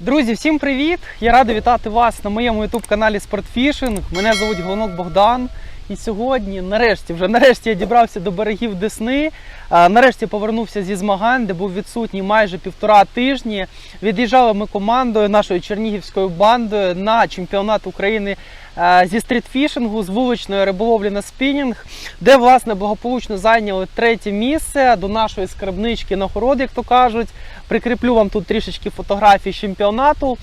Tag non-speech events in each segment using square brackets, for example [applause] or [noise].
Друзі, всім привіт! Я радий вітати вас на моєму youtube каналі Спортфішинг. Мене звуть Голонок Богдан. І сьогодні, нарешті, вже нарешті я дібрався до берегів Десни. Нарешті повернувся зі змагань, де був відсутній майже півтора тижні. Від'їжджали ми командою нашою чернігівською бандою на чемпіонат України зі стрітфішингу, з вуличної риболовлі на спінінг, де власне благополучно зайняли третє місце до нашої скарбнички нагород, як то кажуть. Прикріплю вам тут трішечки фотографій з чемпіонату.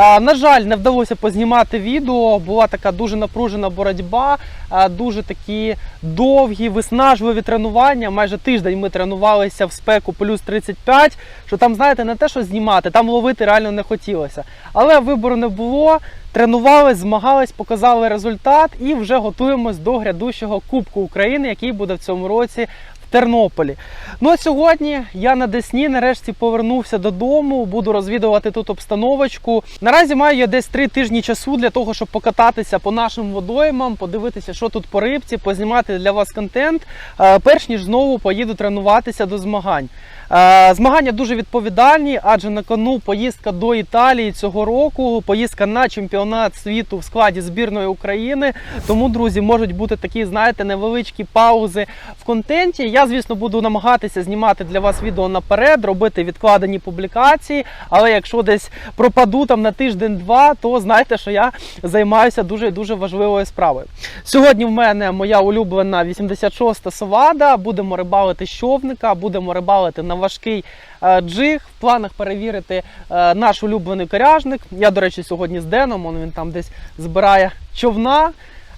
А, на жаль, не вдалося познімати відео. Була така дуже напружена боротьба, а, дуже такі довгі, виснажливі тренування. Майже тиждень ми тренувалися в спеку плюс 35, що там, знаєте, не те, що знімати, там ловити реально не хотілося. Але вибору не було. Тренувались, змагались, показали результат і вже готуємось до грядущого Кубку України, який буде в цьому році Тернополі. Ну а сьогодні я на Десні нарешті повернувся додому, буду розвідувати тут обстановочку. Наразі маю я десь три тижні часу для того, щоб покататися по нашим водоймам, подивитися, що тут по рибці, познімати для вас контент, е, перш ніж знову поїду тренуватися до змагань. Е, Змагання дуже відповідальні, адже на кону поїздка до Італії цього року, поїздка на чемпіонат світу в складі збірної України. Тому, друзі, можуть бути такі, знаєте, невеличкі паузи в контенті. Я, звісно, буду намагатися знімати для вас відео наперед, робити відкладені публікації. Але якщо десь пропаду там на тиждень-два, то знайте, що я займаюся дуже дуже важливою справою. Сьогодні в мене моя улюблена 86-та совада. Будемо рибалити з човника, будемо рибалити на важкий е, джиг. В планах перевірити е, наш улюблений коряжник. Я, до речі, сьогодні з Деном. Він там десь збирає човна.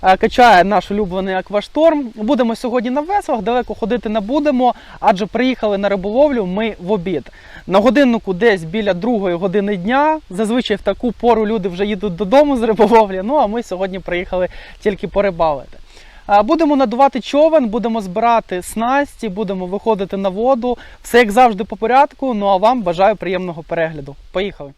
Е, Качає наш улюблений аквашторм. Будемо сьогодні на веслах, далеко ходити не будемо, адже приїхали на риболовлю ми в обід. На годиннику десь біля другої години дня. Зазвичай в таку пору люди вже їдуть додому з риболовлі. Ну а ми сьогодні приїхали тільки порибалити. Будемо надувати човен, будемо збирати снасті, будемо виходити на воду. Все як завжди по порядку. Ну а вам бажаю приємного перегляду. Поїхали!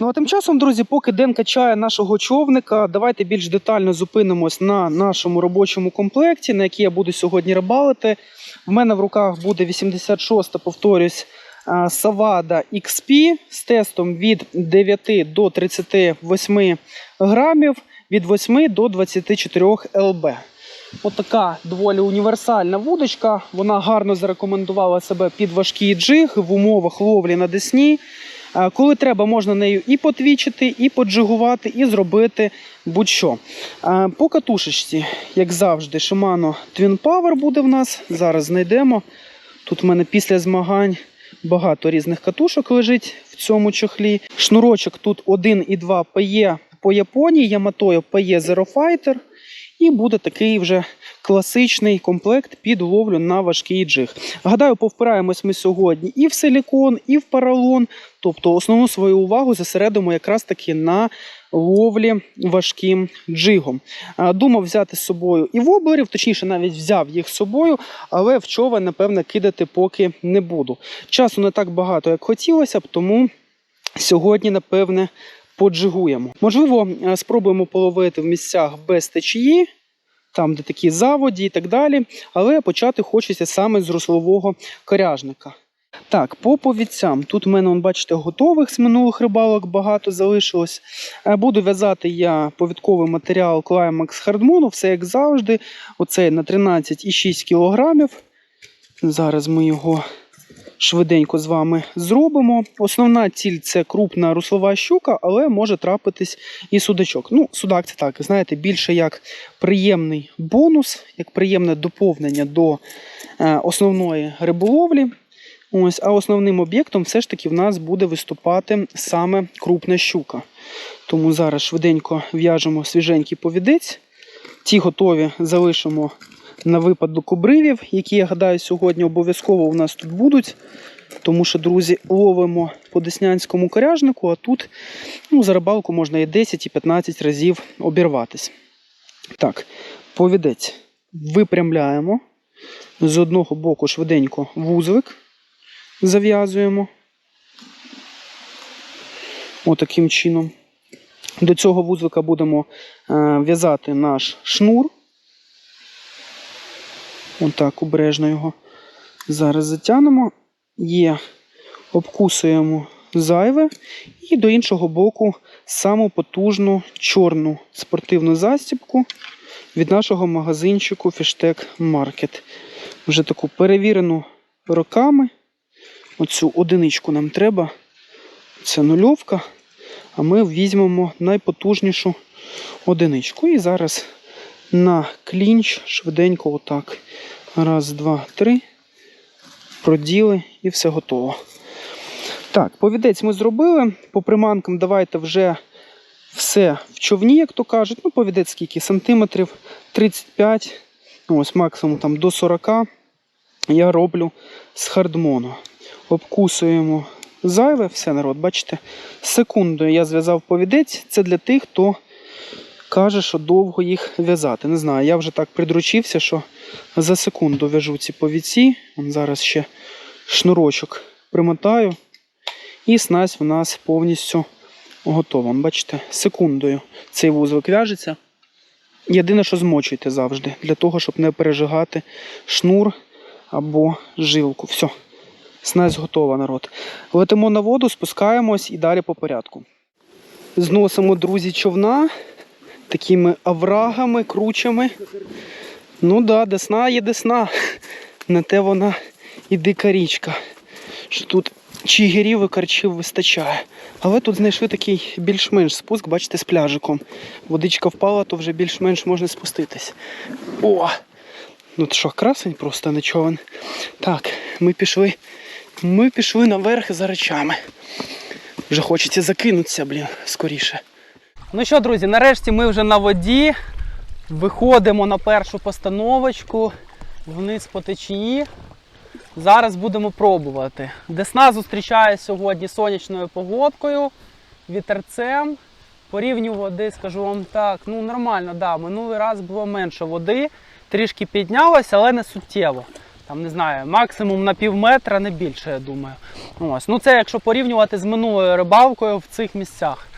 Ну а тим часом, друзі, поки Ден качає нашого човника, давайте більш детально зупинимось на нашому робочому комплекті, на який я буду сьогодні рибалити. В мене в руках буде 86-та, повторюсь, а, Savada XP з тестом від 9 до 38 грамів, від 8 до 24 ЛБ. Отака доволі універсальна вудочка. Вона гарно зарекомендувала себе під важкий джиг в умовах ловлі на Десні. А, Коли треба, можна нею і потвічити, і поджигувати, і зробити будь-що. По катушечці, як завжди, Shimano Twin Power буде в нас. Зараз знайдемо. Тут в мене після змагань багато різних катушок лежить в цьому чохлі. Шнурочок тут 1,2 PE по Японії, Yamato PE Zero Fighter. І буде такий вже класичний комплект під ловлю на важкий джиг. Гадаю, повпираємось ми сьогодні і в силікон, і в паралон. Тобто основну свою увагу зосередимо якраз таки на ловлі важким джигом. Думав взяти з собою і воблерів, точніше, навіть взяв їх з собою, але в човен, напевне, кидати поки не буду. Часу не так багато, як хотілося б, тому сьогодні, напевне, поджигуємо. Можливо, е, спробуємо половити в місцях без течії, там, де такі заводі і так далі. Але почати хочеться саме з руслового коряжника. Так, по повідцям. Тут в мене, бачите, готових з минулих рибалок багато залишилось. Е, Буду в'язати я повідковий матеріал Climax Hardmoon, все як завжди. Оцей на 13,6 кг. Зараз ми його швиденько з вами зробимо. Основна ціль це крупна руслова щука, але може трапитись і судачок. Ну, судак це так, знаєте, більше як приємний бонус, як приємне доповнення до е, основної риболовлі. Ось, а основним об'єктом все ж таки в нас буде виступати саме крупна щука. Тому зараз швиденько в'яжемо свіженький повідець. Ті готові залишимо на випадок обривів, які, я гадаю, сьогодні обов'язково у нас тут будуть. Тому що, друзі, ловимо по деснянському коряжнику, а тут ну, за рибалку можна і 10, і 15 разів обірватись. Так, повідець випрямляємо. З одного боку швиденько вузлик зав'язуємо. Отаким чином. До цього вузлика будемо е, в'язати наш шнур. Отак обережно його зараз затягнемо. Є, обкусуємо зайве, і до іншого боку саму потужну чорну спортивну застібку від нашого магазинчику Фіштек Маркет. Вже таку перевірену роками. Оцю одиничку нам треба. Це нульовка. А ми візьмемо найпотужнішу одиничку. І зараз на клінч швиденько отак. Раз, два, три. Проділи і все готово. Так, повідець ми зробили. По приманкам давайте вже все в човні, як то кажуть. Ну, повідець скільки? Сантиметрів 35, ну, ось максимум там до 40 я роблю з хардмону. Обкусуємо зайве, все народ, бачите, секундою я зв'язав повідець. Це для тих, хто каже, що довго їх в'язати. Не знаю, я вже так придручився, що за секунду в'яжу ці повідці. Вон Зараз ще шнурочок примотаю. І снасть в нас повністю готова. Бачите, секундою цей вузлик в'яжеться. Єдине, що змочуйте завжди, для того, щоб не пережигати шнур або жилку. Все, снасть готова, народ. Летимо на воду, спускаємось і далі по порядку. Зносимо, друзі, човна такими аврагами, кручами. Ну да, десна є десна. Не те вона і дика річка. Що тут чигирів і карчів вистачає. Але тут знайшли такий більш-менш спуск, бачите, з пляжиком. Водичка впала, то вже більш-менш можна спуститись. О! Ну що, красень просто не човен. Так, ми пішли. Ми пішли наверх за речами. Вже хочеться закинутися, блін, скоріше. Ну що, друзі, нарешті ми вже на воді. Виходимо на першу постановочку вниз по течії. Зараз будемо пробувати. Десна зустрічає сьогодні сонячною погодкою, вітерцем. По рівню води, скажу вам так, ну нормально, да. Минулий раз було менше води, трішки піднялося, але не суттєво. Там не знаю, максимум на пів метра, не більше, я думаю. Ось. Ну це якщо порівнювати з минулою рибалкою в цих місцях.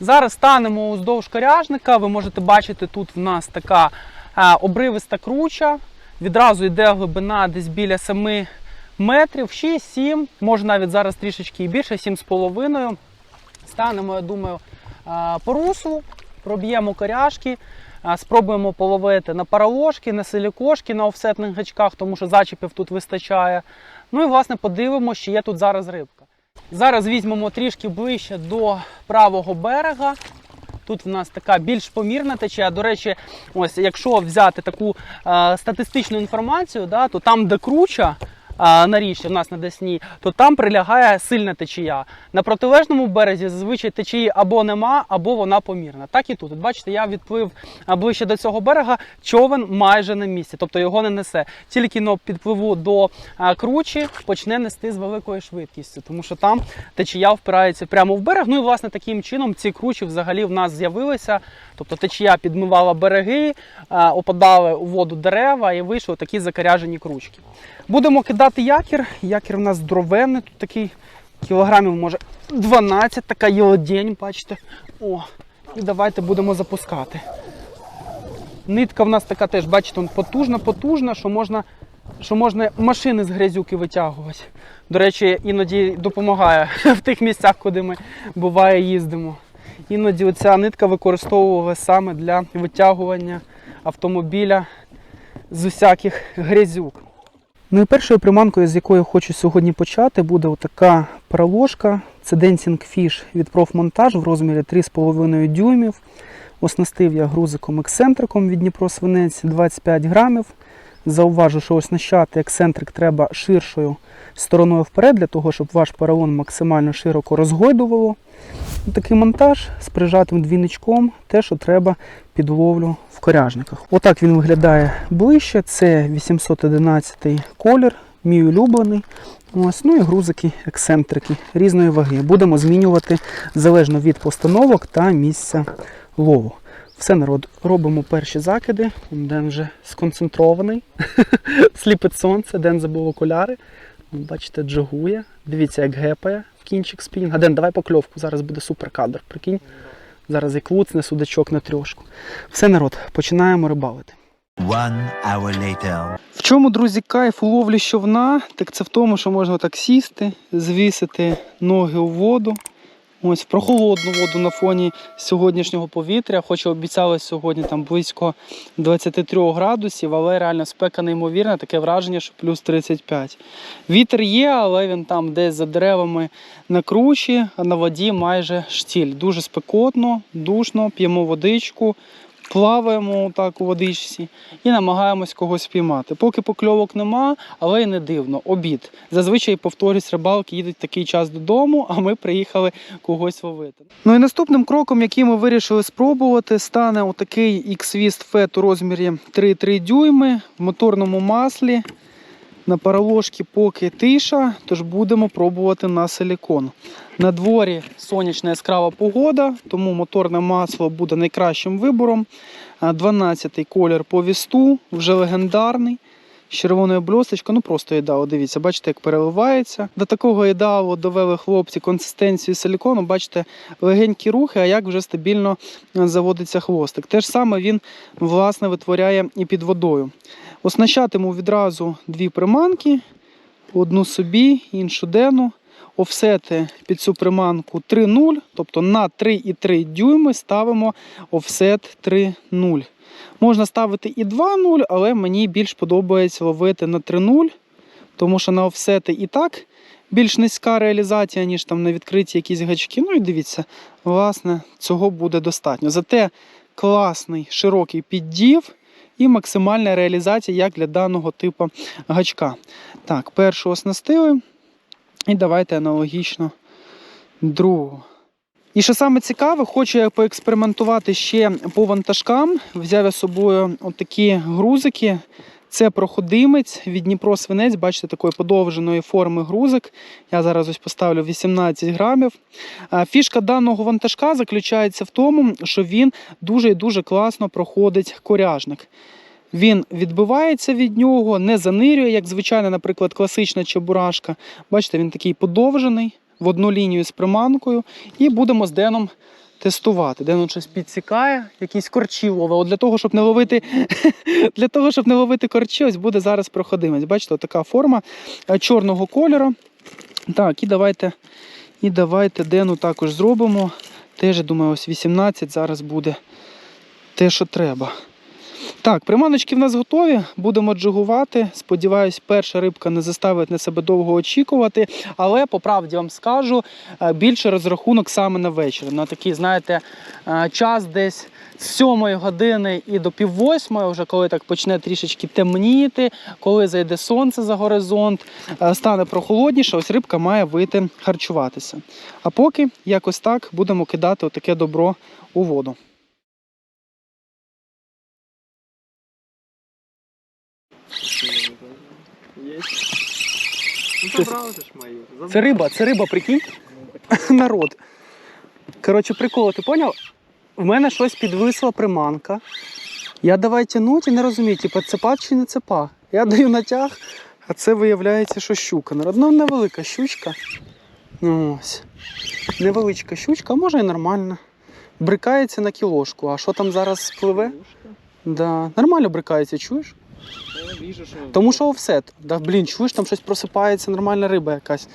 Зараз станемо уздовж коряжника. Ви можете бачити, тут в нас така а, обривиста круча. Відразу йде глибина десь біля 7 метрів, 6-7, може навіть зараз трішечки і більше, 7,5. Станемо, я думаю, а, по руслу, проб'ємо коряшки, спробуємо половити на параложки, на силікошки, на офсетних гачках, тому що зачіпів тут вистачає. Ну і власне подивимося, чи є тут зараз рибка. Зараз візьмемо трішки ближче до правого берега. Тут в нас така більш помірна течія. До речі, ось якщо взяти таку е, статистичну інформацію, да, то там, де круча на річці, в нас на Десні, то там прилягає сильна течія. На протилежному березі зазвичай течії або нема, або вона помірна. Так і тут. Бачите, я відплив ближче до цього берега, човен майже на місці, тобто його не несе. Тільки но підпливу до кручі, почне нести з великою швидкістю, тому що там течія впирається прямо в берег. Ну і власне таким чином ці кручі взагалі в нас з'явилися. Тобто течія підмивала береги, опадали у воду дерева і вийшли такі закаряжені кручки. Будемо кидати якір. Якір в нас здоровенний, тут такий кілограмів, може 12, така єлодень, бачите. О, і давайте будемо запускати. Нитка в нас така теж, бачите, потужна, потужна, що можна, що можна машини з грязюки витягувати. До речі, іноді допомагає [laughs] в тих місцях, куди ми буває їздимо. Іноді оця нитка використовувалася саме для витягування автомобіля з усяких грязюк. Ну і першою приманкою, з якої хочу сьогодні почати, буде отака проложка. Це Dancing Fish від профмонтаж в розмірі 3,5 дюймів. Оснастив я грузиком ексцентриком від Дніпро Свинець 25 грамів. Зауважу, що оснащати ексцентрик треба ширшою стороною вперед, для того, щоб ваш поролон максимально широко розгойдувало. Такий монтаж з прижатим двійничком, те, що треба під ловлю в коряжниках. Отак він виглядає ближче. Це 811 колір, мій улюблений. Ось, ну і грузики, ексцентрики різної ваги. Будемо змінювати залежно від постановок та місця лову. Все, народ, робимо перші закиди. Ден вже сконцентрований. [laughs] Сліпить сонце, Ден забув окуляри. Бачите, джагує. Дивіться, як гепає в кінчик спінінга. Ден, давай покльовку, зараз буде супер кадр. Прикинь. Зараз і клуцне судачок на трьошку. Все, народ, починаємо рибалити. One hour later. В чому, друзі, кайф у ловлі човна? Так це в тому, що можна так сісти, звісити ноги у воду. Ось про холодну воду на фоні сьогоднішнього повітря. Хоч і обіцяли сьогодні там близько 23 градусів, але реально спека неймовірна, таке враження, що плюс 35. Вітер є, але він там десь за деревами на кручі, а на воді майже штіль. Дуже спекотно, душно, п'ємо водичку, плаваємо так у водичці і намагаємось когось спіймати. Поки покльовок нема, але й не дивно. Обід. Зазвичай повторюсь, рибалки їдуть такий час додому, а ми приїхали когось ловити. Ну і наступним кроком, який ми вирішили спробувати, стане отакий X-Wist FET у розмірі 3,3 дюйми в моторному маслі. На параложці поки тиша, тож будемо пробувати на силікон. На дворі сонячна яскрава погода, тому моторне масло буде найкращим вибором. 12-й колір по вісту, вже легендарний. Червоною бльосточкою, ну просто ідеал. Дивіться, бачите, як переливається. До такого ідеалу довели хлопці консистенцію силікону. Бачите, легенькі рухи, а як вже стабільно заводиться хвостик. Те ж саме він власне витворяє і під водою. Оснащатиму відразу дві приманки: одну собі, іншу дену. Офсети під цю приманку 3,0, тобто на 3,3 дюйми ставимо офсет 3,0. Можна ставити і 2,0, але мені більш подобається ловити на 3,0, тому що на офсети і так більш низька реалізація, ніж там на відкриті якісь гачки. Ну і дивіться, власне, цього буде достатньо. Зате класний широкий піддів і максимальна реалізація як для даного типу гачка. Так, першу оснастили. І давайте аналогічно другу. І що саме цікаве, хочу я поекспериментувати ще по вантажкам. Взяв я з собою отакі грузики. Це проходимець від Дніпро свинець, бачите, такої подовженої форми грузик. Я зараз ось поставлю 18 грамів. Фішка даного вантажка заключається в тому, що він дуже і дуже класно проходить коряжник. Він відбивається від нього, не занирює, як звичайна, наприклад, класична чебурашка. Бачите, він такий подовжений в одну лінію з приманкою. І будемо з Деном тестувати. Ден щось підсікає, якісь корчі ловить. От для того, щоб не ловити, [laughs] для того, щоб не ловити корчі, ось буде зараз проходимець. Бачите, така форма е, чорного кольору. Так, і давайте, і давайте Дену також зробимо. Теж, думаю, ось 18 зараз буде те, що треба. Так, приманочки в нас готові. Будемо джигувати. Сподіваюсь, перша рибка не заставить на себе довго очікувати. Але по правді вам скажу, е, більше розрахунок саме на вечір. На такий, знаєте, е, час десь з 7 години і до пів восьмої, вже коли так почне трішечки темніти, коли зайде сонце за горизонт, е, стане прохолодніше, ось рибка має вийти харчуватися. А поки якось так будемо кидати отаке добро у воду. Ну мою. Це риба, це риба, прикинь. [laughs] Народ. Коротше, прикол, ти поняв? В мене щось підвисла приманка. Я давай тянуть і не розумію, типу, цепа чи не цепа. Я даю натяг, а це виявляється, що щука. Народ, ну невелика щучка. Ну ось. Невеличка щучка, а може і нормально. Брикається на кілошку. А що там зараз спливе? Да. Нормально брикається, чуєш? Тому що офсет. Да, блін, чуєш, там щось просипається, нормальна риба якась.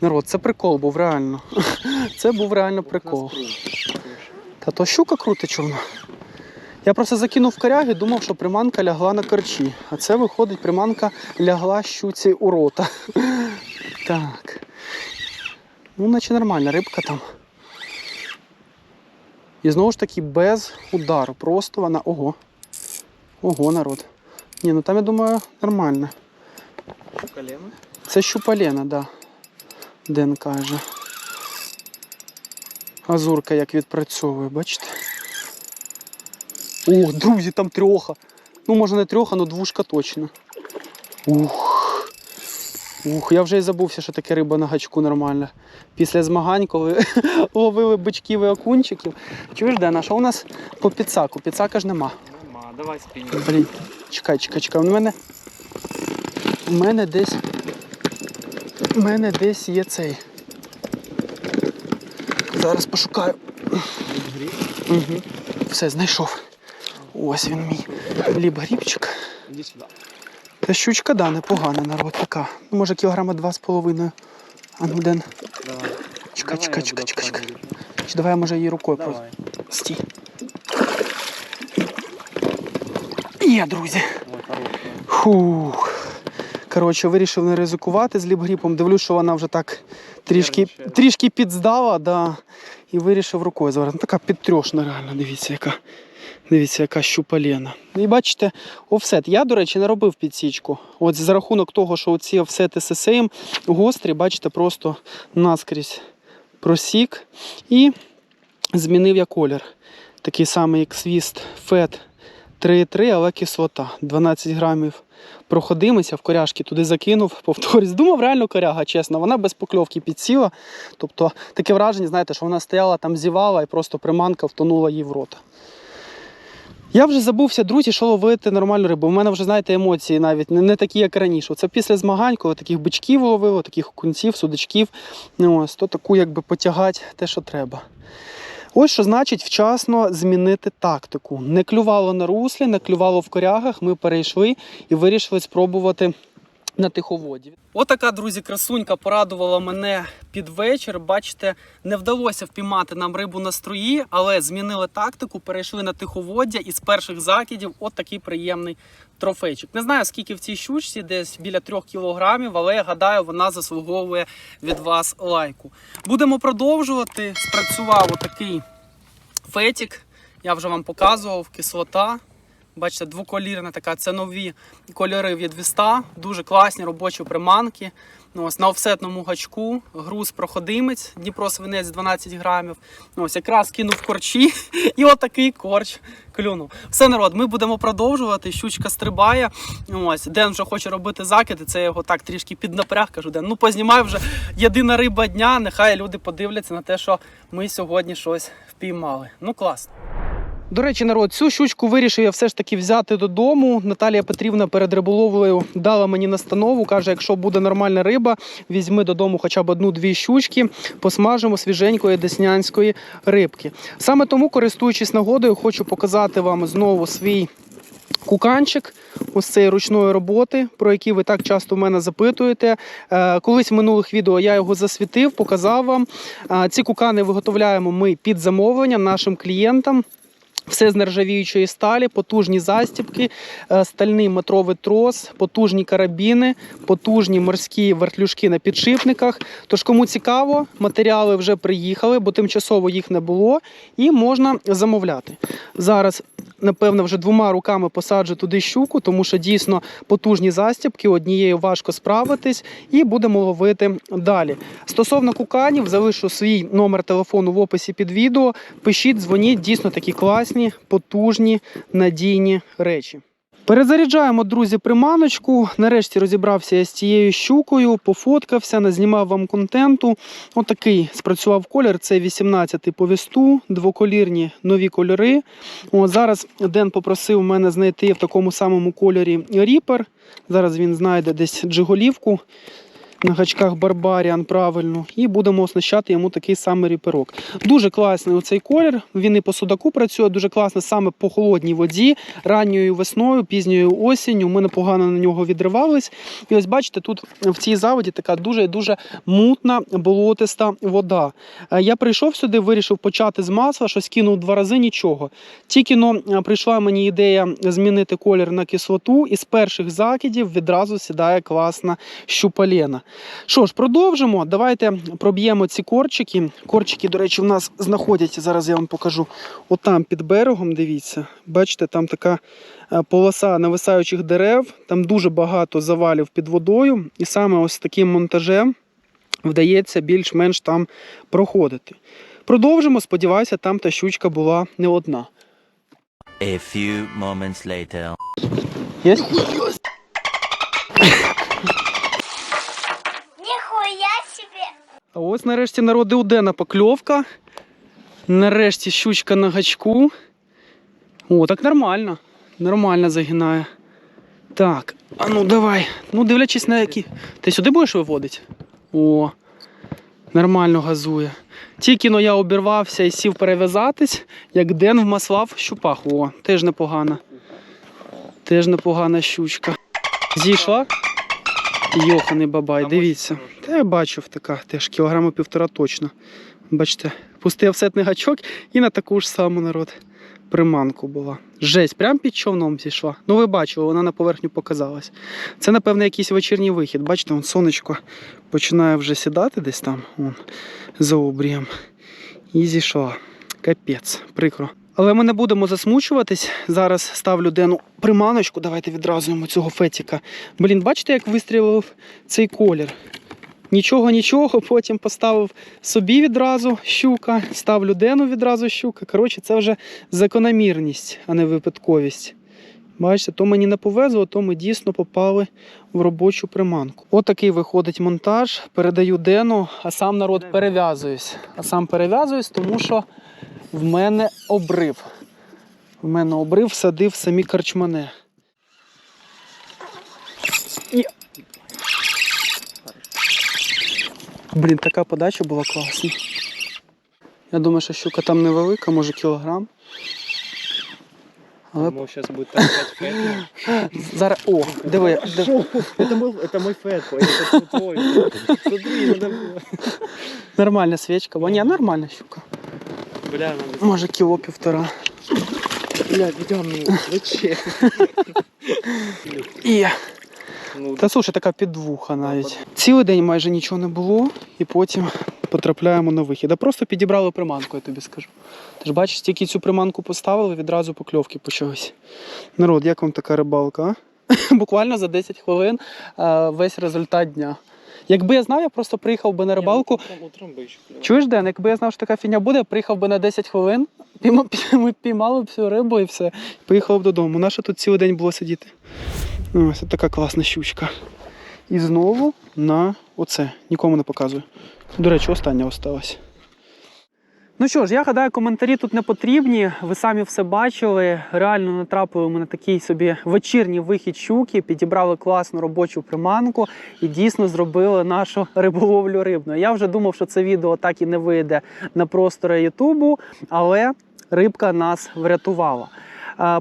Народ, це прикол був реально. [laughs] Це був реально прикол. Та то щука крута човна. Я просто закинув коряги, думав, що приманка лягла на корчі. А це виходить, приманка лягла щуці у рота. [laughs] Так. Ну, наче нормальна рибка там. І знову ж таки без удару. Просто вона. Ого. Ого, народ. Ні, ну там я думаю нормально. Колено? Це щупалена, да. Ден каже. Азурка як відпрацьовує, бачите? О, друзі, там трьоха. Ну, може не трьоха, але двушка точно. Ух. Ух, я вже і забувся, що таке риба на гачку нормальна. Після змагань, коли [laughs] ловили бичків і окунчиків. Чуєш, Ден, а що у нас по підсаку? Підсака ж нема. Давай спиннинг. Блін, чекай, чекай, чекай. У мене. У мене десь. У мене десь є цей. Зараз пошукаю. Угу. Все, знайшов. Ось він мій ліп-грібчик. Иди сюда. Та щучка, да, непогана народ така. Ну, може кілограма два з половиною. А ну Ден, чекай, чекай, чекай, чекай, чекай. Чи давай я може її рукою просто. Стій. Є, друзі. Фух. Коротше, вирішив не ризикувати з ліпгріпом. Дивлюсь, що вона вже так трішки, трішки підздала, да. І вирішив рукою зараз. Ну, така підтрьошна реально, дивіться, яка. Дивіться, яка щупалена. І бачите, офсет. Я, до речі, не робив підсічку. От за рахунок того, що ці офсети ССМ гострі, бачите, просто наскрізь просік. І змінив я колір. Такий самий, як свіст фет 3,3, але кислота. 12 грамів проходимося, в коряшки туди закинув, [laughs] повторюсь. Думав, реально коряга, чесно. Вона без покльовки підсіла. Тобто таке враження, знаєте, що вона стояла там, зівала і просто приманка втонула їй в рота. Я вже забувся, друзі, що ловити нормальну рибу. У мене вже, знаєте, емоції навіть не, такі, як раніше. Це після змагань, коли таких бичків ловив, таких окунців, судачків. Ну, ось, то таку якби потягати те, що треба. Ось що значить вчасно змінити тактику. Не клювало на руслі, не клювало в корягах. Ми перейшли і вирішили спробувати на тиховоді. Отака, друзі, красунька порадувала мене під вечір. Бачите, не вдалося впіймати нам рибу на струї, але змінили тактику, перейшли на тиховоддя і з перших закидів от такий приємний трофейчик. Не знаю, скільки в цій щучці, десь біля трьох кілограмів, але я гадаю, вона заслуговує від вас лайку. Будемо продовжувати. Спрацював отакий фетік. Я вже вам показував, кислота. Бачите, двоколірна така, це нові кольори від Віста, дуже класні робочі приманки. Ну, ось на офсетному гачку, груз проходимець, Дніпро свинець 12 грамів. Ну, ось якраз кинув корчі, [laughs] і отакий корч клюнув. Все, народ, ми будемо продовжувати. Щучка стрибає. Ну, Ось Ден вже хоче робити закиди. Це його так трішки піднапряг. Кажу, Ден, ну познімай вже єдина риба дня. Нехай люди подивляться на те, що ми сьогодні щось впіймали. Ну класно. До речі, народ, цю щучку вирішив я все ж таки взяти додому. Наталія Петрівна перед риболовлею дала мені настанову. каже: якщо буде нормальна риба, візьми додому хоча б одну-дві щучки, посмажимо свіженької деснянської рибки. Саме тому, користуючись нагодою, хочу показати вам знову свій. Куканчик, ось цей ручної роботи, про який ви так часто в мене запитуєте. Е, Колись в минулих відео я його засвітив, показав вам. Е, Ці кукани виготовляємо ми під замовлення нашим клієнтам. Все з нержавіючої сталі, потужні застібки, е, стальний метровий трос, потужні карабіни, потужні морські вертлюжки на підшипниках. Тож, кому цікаво, матеріали вже приїхали, бо тимчасово їх не було, і можна замовляти. Зараз, напевно, вже двома руками посаджу туди щуку, тому що дійсно потужні застібки, однією важко справитись, і будемо ловити далі. Стосовно куканів, залишу свій номер телефону в описі під відео. Пишіть, дзвоніть, дійсно такі класні, потужні, надійні речі. Перезаряджаємо, друзі, приманочку. Нарешті розібрався я з цією щукою, пофоткався, назнімав вам контенту. Отакий спрацював колір. Це 18-й по двоколірні нові кольори. О, зараз Ден попросив мене знайти в такому самому кольорі ріпер. Зараз він знайде десь джиголівку на гачках Барбаріан правильно, і будемо оснащати йому такий самий ріперок. Дуже класний оцей колір. Він і по судаку працює, дуже класно саме по холодній воді, ранньою весною, пізньою осінню. Ми непогано на нього відривались. І ось бачите, тут в цій заводі така дуже дуже мутна болотиста вода. Е, Я прийшов сюди, вирішив почати з масла, щось кинув два рази, нічого. Тільки но е, прийшла мені ідея змінити колір на кислоту, і з перших закидів відразу сідає класна щупалена. Що ж, продовжимо. Давайте проб'ємо ці корчики. Корчики, до речі, в нас знаходяться. Зараз я вам покажу. Отам під берегом. Дивіться, бачите, там така е, полоса нависаючих дерев. Там дуже багато завалів під водою, і саме ось таким монтажем вдається більш-менш там проходити. Продовжимо. Сподіваюся, там та щучка була не одна. A few moments later. Є? А ось нарешті народи у Дена покльовка. Нарешті щучка на гачку. О, так нормально. Нормально загинає. Так, а ну давай. Ну, дивлячись на які. Ти сюди будеш виводити? О. Нормально газує. Тільки но я обірвався і сів перев'язатись, як Ден вмаслав щупаху. О, теж непогана. Теж непогана щучка. Зійшла? Йоханий бабай, дивіться. Та я бачив така, теж кілограма півтора точно. Бачите, пустив сетний гачок і на таку ж саму народ приманку була. Жесть, прям під човном зійшла. Ну ви бачили, вона на поверхню показалась. Це, напевно, якийсь вечірній вихід. Бачите, вон сонечко починає вже сідати десь там, вон, за обрієм. І зійшла. Капець, прикро. Але ми не будемо засмучуватись. Зараз ставлю дену приманочку. Давайте відразу йому цього фетіка. Блін, бачите, як вистрілив цей колір. Нічого, нічого, [laughs] потім поставив собі відразу щука, ставлю дену відразу щука. Коротше, це вже закономірність, а не випадковість. Бачите, то мені не повезло, то ми дійсно попали в робочу приманку. Отакий виходить монтаж. Передаю дену, а сам народ перев'язуюсь. А сам перев'язуюсь, тому що в мене обрив. В мене обрив садив самі карчмане. І... Блін, така подача була класна. Я думаю, що щука там невелика, може кілограм. Але Думал, сейчас будет таскать фэт. зараз. О, диви, диви. Это мой, это мой фэт, это твой. Смотри, надо было. нормальна свічка. Бо ні, нормальна щука. Бля, надо... Може кіло півтора. Бля, Витя, ну зачем? І. Ну, Та слушай, така підвуха навіть. Цілий день майже нічого не було, і потім потрапляємо на вихід. А просто підібрали приманку, я тобі скажу. Ти ж бачиш, тільки цю приманку поставили, відразу покльовки почались. Народ, як вам така рибалка? а? [laughs] Буквально за 10 хвилин весь результат дня. Якби я знав, я просто приїхав би на рибалку. Бы еще клевал. Чуєш, Ден, якби я знав, що така фігня буде, я приїхав би на 10 хвилин, ми піймали б всю рибу і все. Поїхав б додому. Наше тут цілий день було сидіти. Ось така класна щучка. І знову на оце. Нікому не показую. До речі, остання осталась. Ну що ж, я гадаю, коментарі тут не потрібні. Ви самі все бачили. Реально натрапили ми на такий собі вечірній вихід щуки, підібрали класну робочу приманку і дійсно зробили нашу риболовлю рибною. Я вже думав, що це відео так і не вийде на простори Ютубу, але рибка нас врятувала.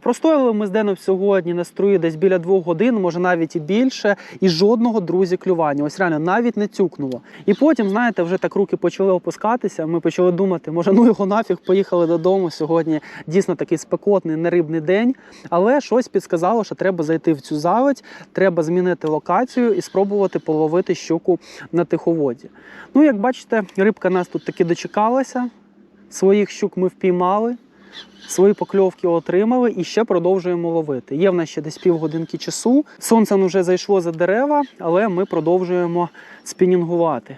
Простояли ми з Деном сьогодні на струї десь біля двох годин, може навіть і більше, і жодного друзі клювання. Ось реально навіть не цюкнуло. І потім, знаєте, вже так руки почали опускатися. Ми почали думати, може, ну його нафіг, поїхали додому. Сьогодні дійсно такий спекотний нерибний день. Але щось підсказало, що треба зайти в цю заводь, треба змінити локацію і спробувати половити щуку на тиховоді. Ну, як бачите, рибка нас тут таки дочекалася. Своїх щук ми впіймали. Свої покльовки отримали і ще продовжуємо ловити. Є в нас ще десь півгодинки часу. Сонце вже зайшло за дерева, але ми продовжуємо спінінгувати.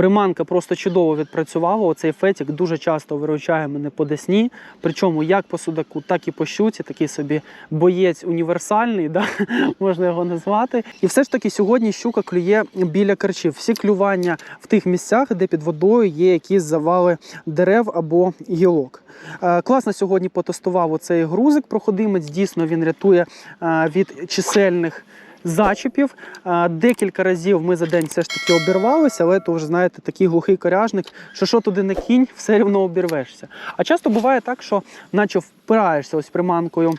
Приманка просто чудово відпрацювала. Оцей фетік дуже часто виручає мене по десні. Причому як по судаку, так і по щуці. Такий собі боєць універсальний, да? [laughs] можна його назвати. І все ж таки сьогодні щука клює біля карчів. Всі клювання в тих місцях, де під водою є якісь завали дерев або гілок. Е, Класно сьогодні потестував оцей грузик проходимець. Дійсно він рятує е, від чисельних зачепів. Е, Декілька разів ми за день все ж таки обірвалися, але то вже знаєте, такий глухий коряжник, що що туди не кінь, [laughs] все рівно обірвешся. А часто буває так, що наче впираєшся ось приманкою.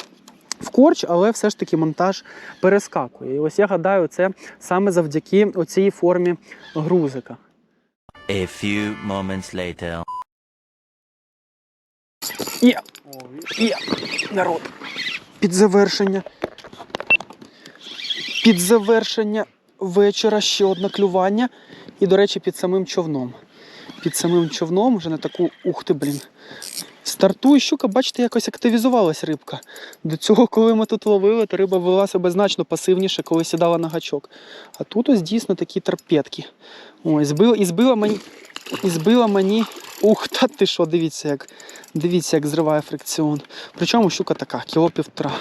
В корч, але все ж таки монтаж перескакує. І ось я гадаю, це саме завдяки оцій формі грузика. A few moments later. Є, є, народ. Під завершення. Під завершення вечора ще одне клювання. І, до речі, під самим човном. Під самим човном вже на таку. Ух ти, блін. Стартує щука, бачите, якось активізувалась рибка. До цього, коли ми тут ловили, то риба вела себе значно пасивніше, коли сідала на гачок. А тут ось дійсно такі торпедки. Ой, збила, і збила мені. І збила мені. Ух, та ти що, дивіться, як дивіться, як зриває фрикціон. Причому щука така, кіло півтора.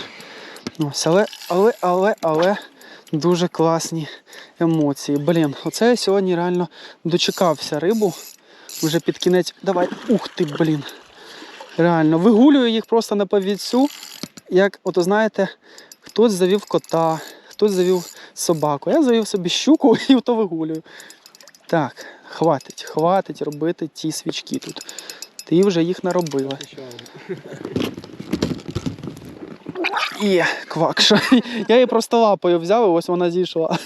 Ось, але, але, але, але дуже класні емоції. Блін, оце я сьогодні реально дочекався рибу. Вже під кінець. Давай. Ух ти, блін. Реально, вигулюю їх просто на повідцю. Як, ото знаєте, хтось завів кота, хтось завів собаку. Я завів собі щуку [laughs] і ото вигулюю. Так, хватить, хватить робити ті свічки тут. Ти вже їх наробила. Є, квакша. Я її просто лапою взяв, і ось вона зійшла.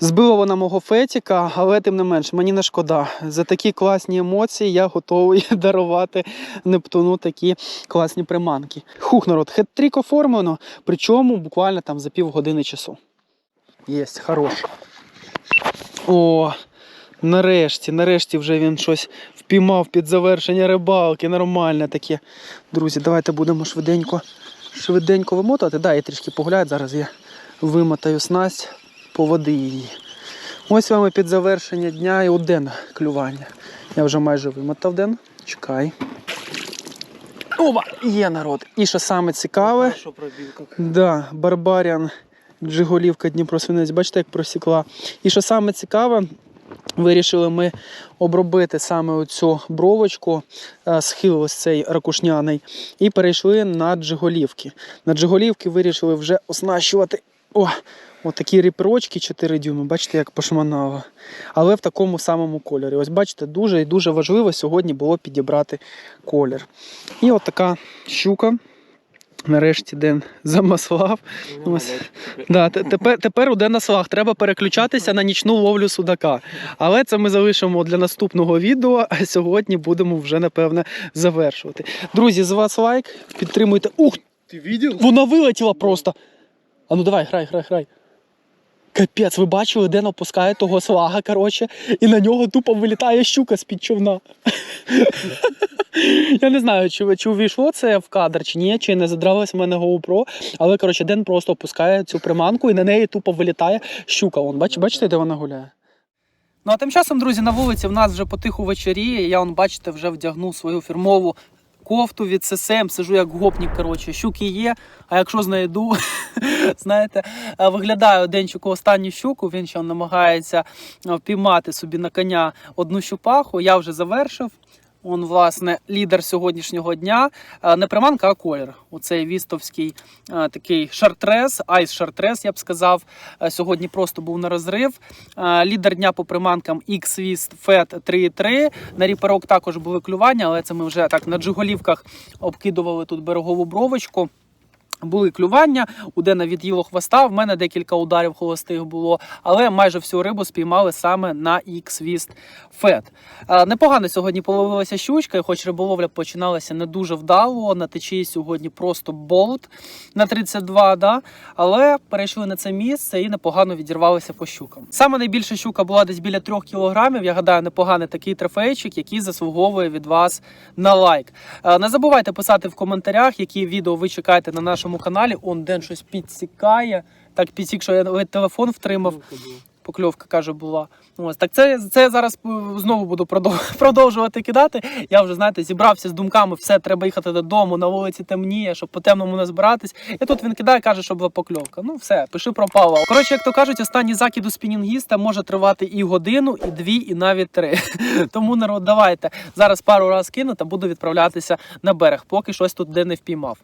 Збила вона мого фетіка, але тим не менш, мені не шкода. За такі класні емоції я готовий [laughs] дарувати Нептуну такі класні приманки. Хух, народ, хет-трік оформлено, причому буквально там за півгодини часу. Єсть, хорош. О, нарешті, нарешті вже він щось впіймав під завершення рибалки. Нормальне таке. Друзі, давайте будемо швиденько швиденько вимотувати. Да, я трішки погуляю. Зараз я вимотаю снасть по води її. Ось вам і під завершення дня і один клювання. Я вже майже вимотав ден. Чекай. Оба! Є народ. І що саме цікаве, да, Барбаріан Джиголівка Дніпросвинець, бачите, як просікла. І що саме цікаве, вирішили ми обробити саме оцю бровочку, е, схил ось цей ракушняний, і перейшли на джиголівки. На джиголівки вирішили вже оснащувати о, отакі ріперочки 4 дюйми, бачите, як пошманало. Але в такому самому кольорі. Ось бачите, дуже і дуже важливо сьогодні було підібрати колір. І от така щука. Нарешті день замаслав. Ось. Да, тепер, тепер уде Дена слаг. Треба переключатися на нічну ловлю судака. Але це ми залишимо для наступного відео. А сьогодні будемо вже напевне завершувати. Друзі, з вас лайк, підтримуйте. Ух, Ти бачив? вона вилетіла просто. А ну давай, грай, грай, грай. Капець, ви бачили, де опускає того слага, коротше, і на нього тупо вилітає щука з-під човна. Я не знаю, чи, чи увійшло це в кадр, чи ні, чи не задралась в мене GoPro, але коротше, Ден просто опускає цю приманку і на неї тупо вилітає щука. Вон, бач, бачите, де вона гуляє? Ну а тим часом, друзі, на вулиці в нас вже потиху вечоріє. Я, вон, бачите, вже вдягнув свою фірмову кофту від ССМ, сижу як гопнік. Коротше, щуки є. А якщо знайду, [laughs] знаєте, е, виглядаю денчику останню щуку. Він ще намагається е, впіймати собі на коня одну щупаху. Я вже завершив. Он, власне, лідер сьогоднішнього дня. Е, Не приманка, а колір. Оцей вістовський е, такий шартрес, айс шартрес, я б сказав. Е, Сьогодні просто був на розрив. Лідер дня по приманкам X-Wist FET 3.3. На ріперок також були клювання, але це ми вже так на джиголівках обкидували тут берегову бровочку. Були клювання, у Дена від'їло хвоста. В мене декілька ударів холостих було, але майже всю рибу спіймали саме на X-Wist Fed. Непогано сьогодні половилася щучка, і хоч риболовля починалася не дуже вдало. На течії сьогодні просто болт на 32, да? але перейшли на це місце і непогано відірвалися по щукам. Саме найбільша щука була десь біля 3 кілограмів. Я гадаю, непоганий такий трофейчик, який заслуговує від вас на лайк. Не забувайте писати в коментарях, які відео ви чекаєте на нашому каналі. Он Ден щось підсікає. Так підсік, що я телефон втримав. Покльовка каже, була. Ось так це, це я зараз е, знову буду продов- [laughs] продовжувати кидати. Я вже знаєте, зібрався з думками, все треба їхати додому, на вулиці темніє, щоб по темному не збиратись. І тут він кидає, каже, що була покльовка. Ну все, пиши пропало. Коротше, як то кажуть, останній закид у спінінгіста може тривати і годину, і дві, і навіть три. [laughs] Тому народ, давайте зараз пару раз кину та буду відправлятися на берег, поки щось тут де не впіймав.